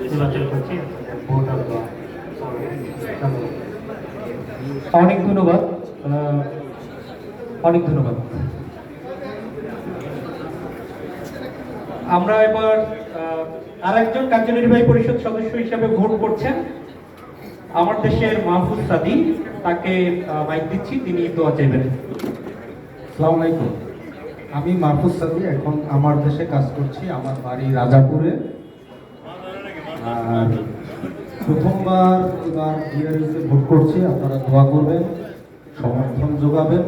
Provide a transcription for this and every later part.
আর। অনেক ধন্যবাদ। অনেক ধন্যবাদ। আমরা এবার আহ, আরেকজন কার্যনির্বাহী পরিষদ সদস্য হিসেবে ভোট করছেন আমার দেশের মাহফুজ সাদি। তাকে মাইক দিচ্ছি তিনি দোয়া চাইবেন। আসসালামু আলাইকুম। আমি মাহফুজ সাদি এখন আমার দেশে কাজ করছি আমার বাড়ি রাজাপুরে। আর প্রথমবার এবার বিআরএসে ভোট করছি আপনারা দোয়া করবেন সমর্থন যোগাবেন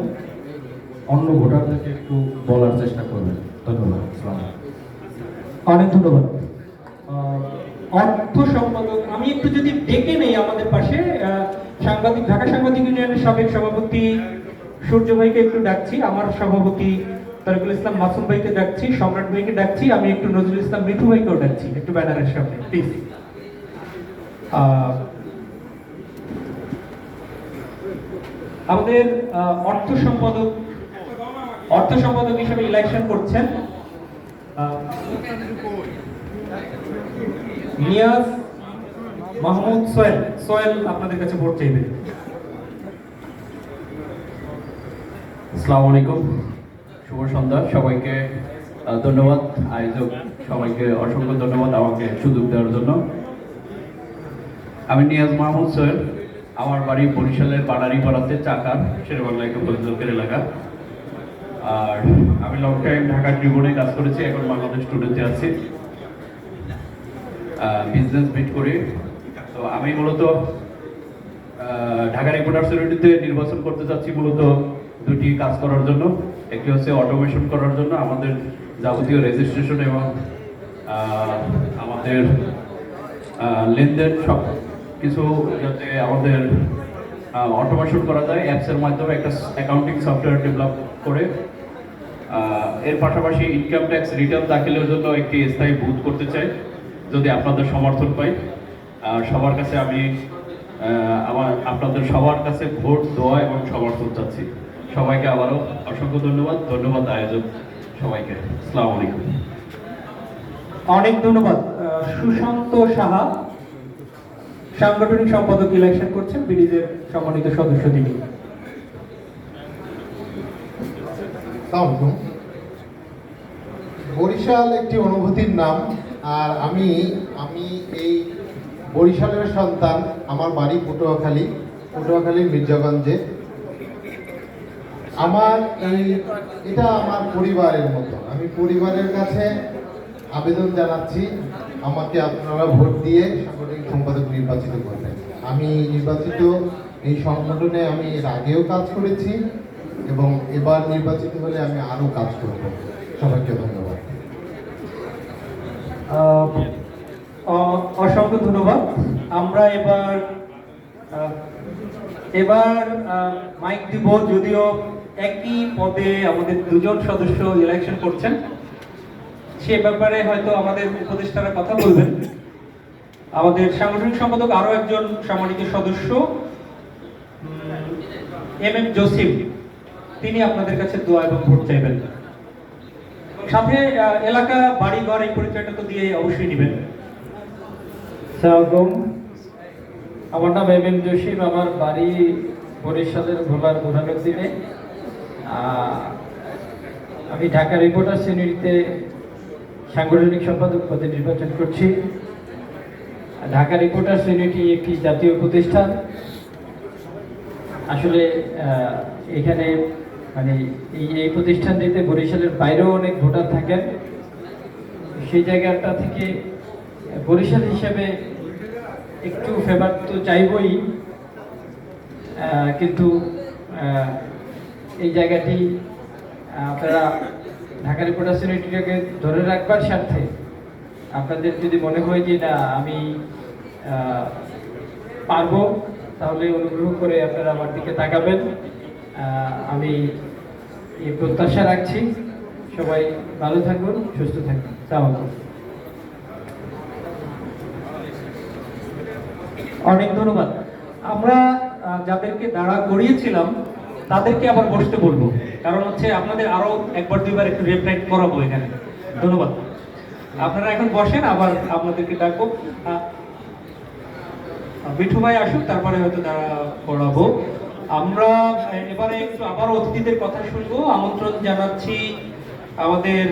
অন্য ভোটারদেরকে একটু বলার চেষ্টা করবেন। ধন্যবাদ অনেক ধন্যবাদ। অর্থ সম্পাদক আমি একটু যদি ডেকে নেই আমাদের পাশে সাংবাদিক ঢাকা সাংবাদিক ইউনিয়নের সাবেক সভাপতি সূর্য ভাইকে একটু ডাকছি আমার সভাপতি তারকুল ইসলাম মাসুম ভাইকে ডাকছি, সম্রাট ভাইকে ডাকছি, আমি একটু নজরুল ইসলাম মিঠু ভাইকেও ডাকছি, একটু ব্যানারের সামনে প্লিজ আমাদের অর্থ সম্পাদক অর্থ সম্পাদক হিসেবে ইলেকশন করছেন নিয়াজ মাহমুদ সোয়েল সোয়েল আপনাদের কাছে ভোট চাইবে। আসসালামু আলাইকুম। শুভ সন্ধ্যা। সবাইকে ধন্যবাদ। আয়োজক সবাইকে অসংখ্য ধন্যবাদ আমাকে সুযোগ দেওয়ার জন্য। আমি নিয়াজ মাহমুদ সোহেল, আমার বাড়ি বরিশালের পাড়াতে চাকার শেরবাংলা এলাকা। আর আমি লং টাইম কাজ করেছি, এখন বাংলাদেশ স্টুডেন্টে আছি। বিজনেস মিট করি। তো আমি মূলত ঢাকা রিপোর্টার্স ইউনিটিতে নির্বাচন করতে চাচ্ছি মূলত দুটি কাজ করার জন্য। একটি হচ্ছে অটোমেশন করার জন্য আমাদের যাবতীয় রেজিস্ট্রেশন এবং আমাদের লেনদেন সব কিছু যাতে আমাদের অটোমেশন করা যায়। অ্যাপসের মাধ্যমে একটা অ্যাকাউন্টিং সফটওয়্যার ডেভেলপ করে এর পাশাপাশি ইনকাম ট্যাক্স রিটার্ন দাখিলের জন্য একটি স্থায়ী বুথ করতে চাই, যদি আপনাদের সমর্থন পাই। সবার কাছে আমি আমার, আপনাদের সবার কাছে ভোট দেওয়া এবং সমর্থন চাচ্ছি। সবাইকে আবারও অসংখ্য ধন্যবাদ। ধন্যবাদ আয়োজক সবাইকে। আসসালামু আলাইকুম। অনেক ধন্যবাদ। সুশান্ত সাহা সাংগঠনিক সম্পাদক ইলেকশন করছেন বিডিজের সম্মানিত সদস্য তিনি। বরিশাল একটি অনুভূতির নাম আর আমি আমি এই বরিশালের সন্তান আমার বাড়ি পটুয়াখালী পটুয়াখালীর মির্জাগঞ্জে। আমার, এই, এটা আমার পরিবারের মতো। আমি পরিবারের কাছে আবেদন জানাচ্ছি, আমাকে আপনারা ভোট দিয়ে সাংগঠনিক সম্পাদক নির্বাচিত করবেন। আমি নির্বাচিত, এই সংগঠনে আমি এর আগেও কাজ করেছি এবং এবার নির্বাচিত হলে আমি আরও কাজ করব। সবাইকে ধন্যবাদ। অসংখ্য ধন্যবাদ। আমরা এবার এবার মাইক দিব যদিও একই পদে আমাদের দুজন সদস্য ইলেকশন করছেন। সে ব্যাপারে হয়তো আমাদের উপদেষ্টারা কথা বলবেন। আমাদের সাংগঠনিক সম্পাদক আরও একজন সম্মানিত সদস্য এম এম জসিম। তিনি আপনাদের কাছে দোয়া এবং ভোট চাইবেন। সাথে এলাকা বাড়ি ঘর এই পরিচয়টা তো দিয়ে অবশ্যই নেবেন। আমার নাম এম এম জসিম। আমার বাড়ি বরিশালের ভোলার বুধানুদ্দিনে আমি ঢাকা রিপোর্টার শ্রেণীতে সাংগঠনিক সম্পাদক পদে নির্বাচন করছি। ঢাকা রিপোর্টার শ্রেণীটি একটি জাতীয় প্রতিষ্ঠান। আসলে এখানে মানে এই এই প্রতিষ্ঠানটিতে বরিশালের বাইরেও অনেক ভোটার থাকেন। সেই জায়গাটা থেকে বরিশাল হিসেবে একটু ফেভার তো চাইবই কিন্তু এই জায়গাটি আপনারা ঢাকা রিপোর্টার্স ইউনিটিটাকে ধরে রাখবার স্বার্থে আপনাদের যদি মনে হয় যে না, আমি পারব, তাহলে অনুগ্রহ করে আপনারা আমার দিকে তাকাবেন। আমি এই প্রত্যাশা রাখছি। সবাই ভালো থাকুন, সুস্থ থাকুন। সালাম অনেক ধন্যবাদ। আমরা যাদেরকে দাঁড়া করিয়েছিলাম তাদেরকে আবার বসতে বলব। কারণ হচ্ছে আপনাদের আরও একবার দুইবার একটু রেফ্রাইট করাবো এখানে। ধন্যবাদ। আপনারা এখন বসেন, আবার আপনাদেরকে ডাকবো। মিঠু ভাই আসুক, তারপরে হয়তো তারা করাবো আমরা এবারে একটু আবার অতিথিদের কথা শুনব। আমন্ত্রণ জানাচ্ছি আমাদের